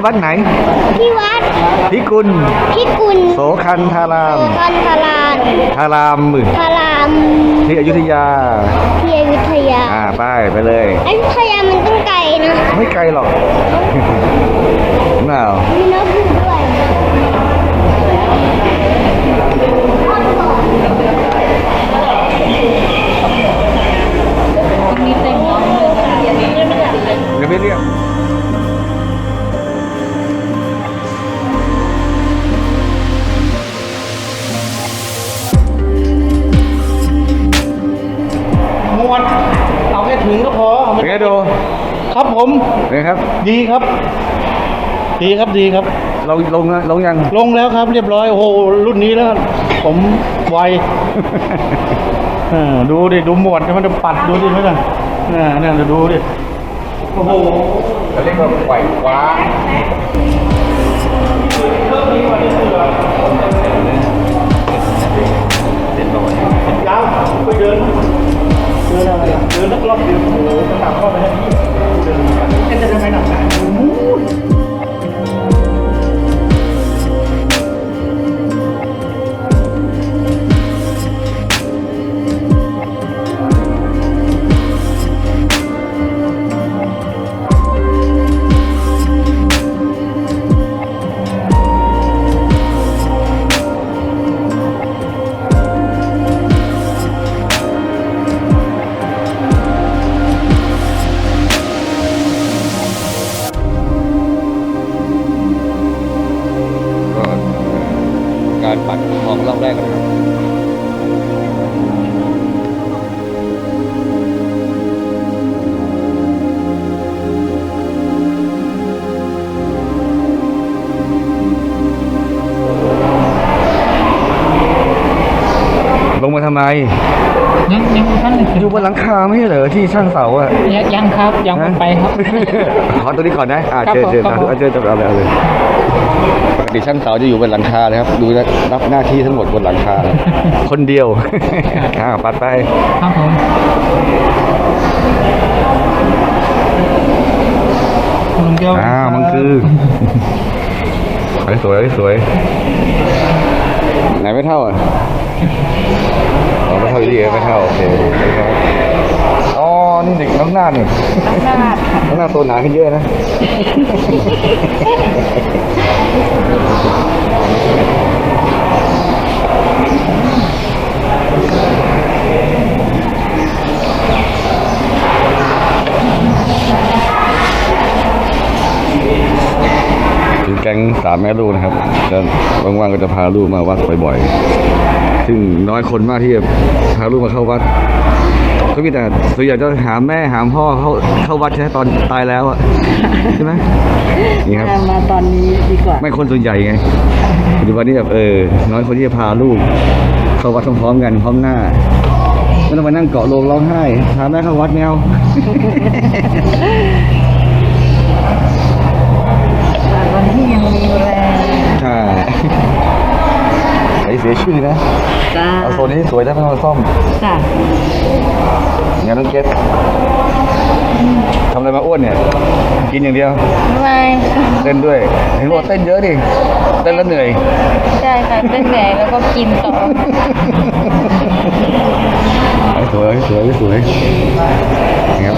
ที่วัดไหน ที่วัดพิกุลพิกุลโสคันธารามโสกันทารานธารามทารามที่อยุธยาที่อยุธยาอ่าไปไปเลยอยุธยามันต้องไกลนะไม่ไกลหรอกน่าวมีนกอยู่ด้วยยังไม่เรียก นไงครับ ดีครับ ดีครับดีครับ เราลงลงยัง ลงแล้วครับ เรียบร้อยโอ้โหรุ่นนี้แล้ว ผมไวเออดูดิดูหมวดมันจะปัดดูดิไม่ล่ะน่ะเนี่ยดูดิโอ้โหเขาเรียกว่าไหวคว้ายาวไปเดิน เดินอรอะเดินนักรอบเดียวโอ้โหกระหน่ำเข้าไปให้เดินเอ๊ะจะทำไมหนักหนา งมาทำไม ยังยังท่านอยู่บนหลังคาไม่ใช่เหรอที่ช่างเสาอะ ยังยังครับยังไม่ไปครับ ขอตัวนี้ก่อนนะอ่าครับเชิญเชิญผมครับผม เอาเชิญเอาเลยเอาเลยปกติช่างเสาจะอยู่บนหลังคานะครับ ดูนะรับหน้าที่ทั้งหมดบนหลังคาคนเดียวอ่าปัดไป ครับผมลุงเกียวอ่ามันคือ สวยสวยสวยไหนไม่เท่าอะอ๋อ ไม่เท่าที่ไม่เท่าโอเคอ๋อ นี่เด็กน้ำหน้านี่น้ำหน้าน้ำหน้าตัวหนาขึ้นเยอะนะ เป็นแก๊งสามแม่ลูกนะครับจะว่างๆก็จะพาลูกมาวัดบ่อยๆ ซึ่งน้อยคนมากที่จะพาลูกมาเข้าวัด ก็มีแต่ส่วนใหญ่จะหาแม่หาพ่อเข้าเข้าวัดใช่ไหมตอนตายแล้วอะใช่ไหมนี่ครับ มาตอนนี้ดีกว่า ไม่คนส่วนใหญ่ไงปัจจุบันนี้แบบเออ น้อยคนที่จะพาลูก เข้าวัดพร้อมๆกันพร้อมหน้าไม่ต้องมานั่งเกาะโลงร้องไห้พาแม่เข้าวัดแมว ยังมีแรงใช่ไอเสียชื่อนะจ้าเอาโซนนี้ให้สวยได้ไม่ต้องมาซ่อมจ้างั้นต้องเก็ตทำอะไรมาอ้วนเนี่ย กินอย่างเดียว ไม่เต้นด้วย เห็นบอกเต้นเยอะดิเต้นแล้วเหนื่อย ใช่ค่ะเต้นเหนื่อยแล้วก็กินต่อไอ้สวยสวยสวยนี่ ครับ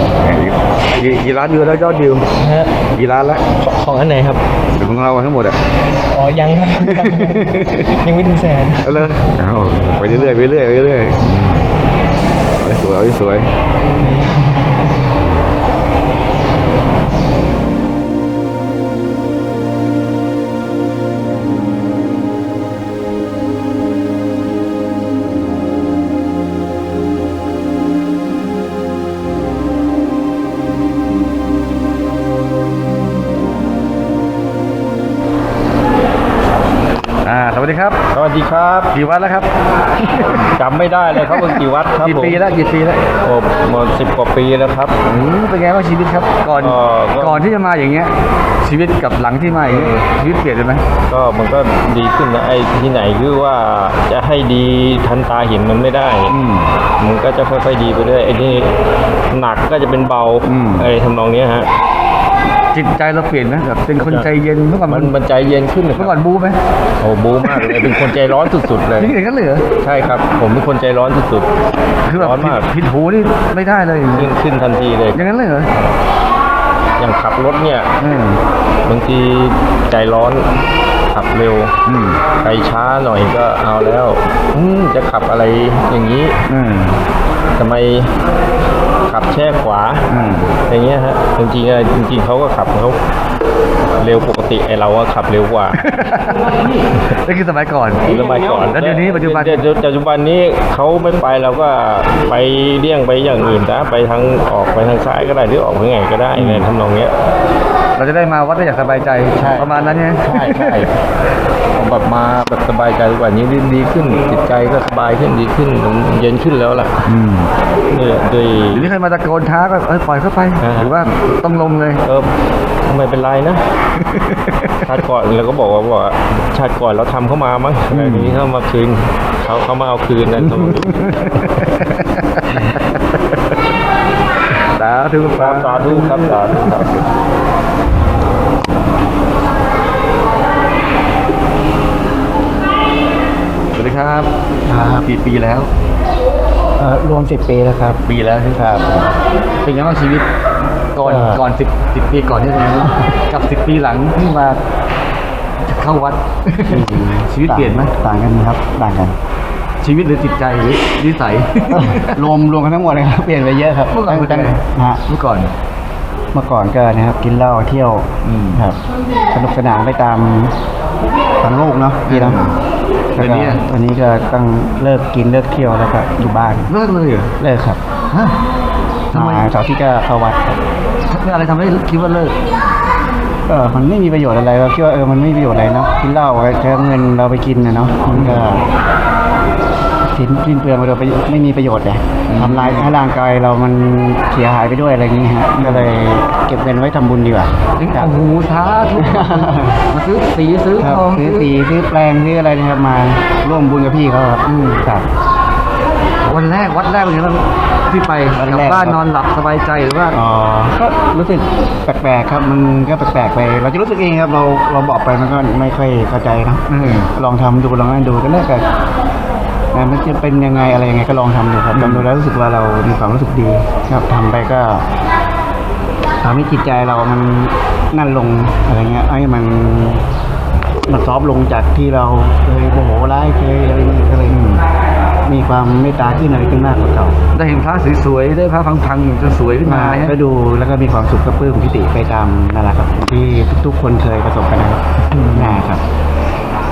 กี่กี่ร้านวิวแล้วยอดวิวฮะกี่ร้านแล้วของอันไหนครับหรือของเราทั้งหมดอะอ๋อยังครับ ยังไม่ถึงแสนเอาเลยเอาไปเรื่อยๆไปเรื่อยๆไปเรื่อยๆเอาให้สวยเอาให้สวย วัสดีครับ สวัสดีครับกี่วันแล้วครับ จำไม่ได้เลยครับว่ากี่วัดครับกี่ผมปีแล้วกี่ปีแล้วโอ้หมดสิบกว่าปีแล้วครับอืมเป็นไงบ้างชีวิตครับ ก่อนเอ่อก็ ก่อนที่จะมาอย่างเงี้ย ชีวิตกับหลังที่มาอย่างเงี้ยชีวิตเปลี่ยนไปไหมก็มันก็ดีขึ้นนะไอ้ที่ไหนคือว่าจะให้ดีทันตาเห็นมันไม่ได้ อืม มันก็จะค่อยๆดีไปเรื่อยไอ้นี่หนักก็จะเป็นเบาอืม ไอ้ทำนองเนี้ยฮะ จิตใจเราเปลี่ยนไหมแบบเป็นคนใจเย็นเมื่อก่อนมัมันนมันใจเย็นขึ้นนะเมื่อก่อนบู๊ไหมโอ้บูมากเลยเป็นคนใจร้อนสุดๆเลยนี่อย่างนั้นเลยเหรอใช่ครับ ผมเป็นคนใจร้อนสุดคือแบบร้อนมากผิดผิดหูนี่ไม่ได้เลยๆขึ้นขึ้นทันทีเลย อย่างนั้นเลยเหรออย่างขับรถเนี่ย อืมบางทีใจร้อนขับเร็วอืมไปช้าหน่อยก็เอาแล้ว อืมจะขับอะไรอย่างนี้อืมทำไม ขับแช่ขวาอืม อย่างเงี้ยฮะจริงๆอะจริงๆเขาก็ขับเขาเร็วปกติไอเราก็ขับเร็วกว่า นั่นคือสมัยก่อน สมัยก่อนแล้วเดี๋ยวนี้ปัจจุบันเดี๋ยวปัจจุบันนี้เขาไม่ไปเราก็ไปเลี่ยงไปอย่างอื่นนะไปทางออกไปทางซ้ายก็ได้หรือออกทางไหนก็ได้ในทำนองเนี้ย เราจะได้มาวัดได้อย่างสบายใจใช่ ประมาณนั้นไงใช่ใช่ผมแบบมาแบบสบายใจกว่านี้ดีขึ้นจิตใจก็สบายขึ้นดีขึ้นเย็นขึ้นแล้วล่ะอืมด้วยด้วยหรือนี่ใครมาตะโกนท้าก็เออปล่อยเข้าไป อ่า หรือว่าต้องลงเลย เออไม่เป็นไรนะ ชาติก่อนเราก็บอกว่าบอกว่าชาติก่อนเราทำเข้ามามั้งอะไรอย่างนี้เขามาคืนเขาเขามาเอาคืนนั่น สาธุสาสาธุครับสาธุครับ วัสดีครับครับกี่ปีแล้วเอ่อรวมสิบปีแล้วครับ ปีแล้วใช่ไหมครับ เป็นไงบ้างชีวิตก่อนเอ่อ ก่อนสิบสิบปีก่อนที่จะมากับสิบปีหลังที่มาจะเข้าวัด ชีวิตเปลี่ยนไหมต่างกันครับ ต่างกัน ชีวิตหรือจิตใจหรือนิสัย รวมรวมกันทั้งหมดเลยครับ เปลี่ยนไปเยอะครับเมื่อก่อนเป็นตั้งไงฮะเมื่อก่อน เมื่อก่อนก็นะครับ กินเหล้าเที่ยวอืมครับ สนุกสนานไปตามทางโลกเนาะพี่เนาะเดี๋ย วนี้แล้วอะก็วันนี้ก็ต้องเลิกกินเลิกเที่ยวแล้วก็อยู่บ้านเลิกเลยเหรอเลิกครับฮะทำไมมาเสาร์ที่ก็เข้าวัดครับอะไรทำให้คิดว่าเลิก เออมันไม่มีประโยชน์อะไรเราคิดว่าเออมันไม่มีประโยชน์อะไรเนาะกินเหล้าแค่เงินเราไปกินนะเนาะมันก็ สิ้นสิ้นเปลืองไปโดยไม่ไม่มีประโยชน์เลยทำลายให้ร่างกายเรามันเสียหายไปด้วยอะไรอย่างนี้ฮะก็เลยเก็บเงินไว้ทำบุญดีกว่าถึงครับโอ้โหท้าทุกมาซื้อสีซื้อครับทองซื้อสีซื้อแปลงซื้ออะไรนะครับมาร่วมบุญกับพี่เขาครับอืมครับวันแรกวัดแรกเป็นไงบ้างที่ไปวันกลับแรกบ้านครับนอนหลับสบายใจหรือว่าอ๋อก็รู้สึกแปลกๆครับมันก็แปลกๆไป เราจะรู้สึกเองครับเราเราบอกไปมันก็ไม่ค่อยเข้าใจเนอะอืมลองทำดูลองนั่นดูก็แรกก็ นะมันจะเป็นยังไงอะไรยังไงก็ลองทำดูครับทำดูแล้วรู้สึกว่าเรามีความรู้สึกดีครับทำไปก็ทำให้จิตใจเรามันนั่นลงอะไรเงี้ยไอ้มันมันซอฟต์ลงจากที่เราเคยโมโหร้ายเคยอะไรเงี้ยก็เลยมีความเมตตาขึ้นอะไรขึ้นมากกว่าเก่าได้เห็นพระสวยๆได้พระพังๆจนสวยขึ้นมาก็ดูแล้วก็มีความสุขก็ปลื้มพิติไปตามนั่นแหละครับ ที่ทุกๆ คนเคยประสบกันนะครับนะครับ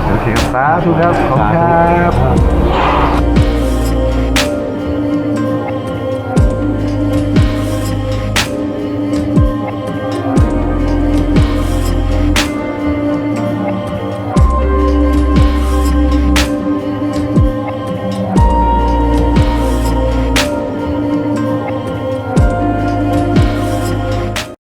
โอเคครับสาธุครับขอบคุณครับ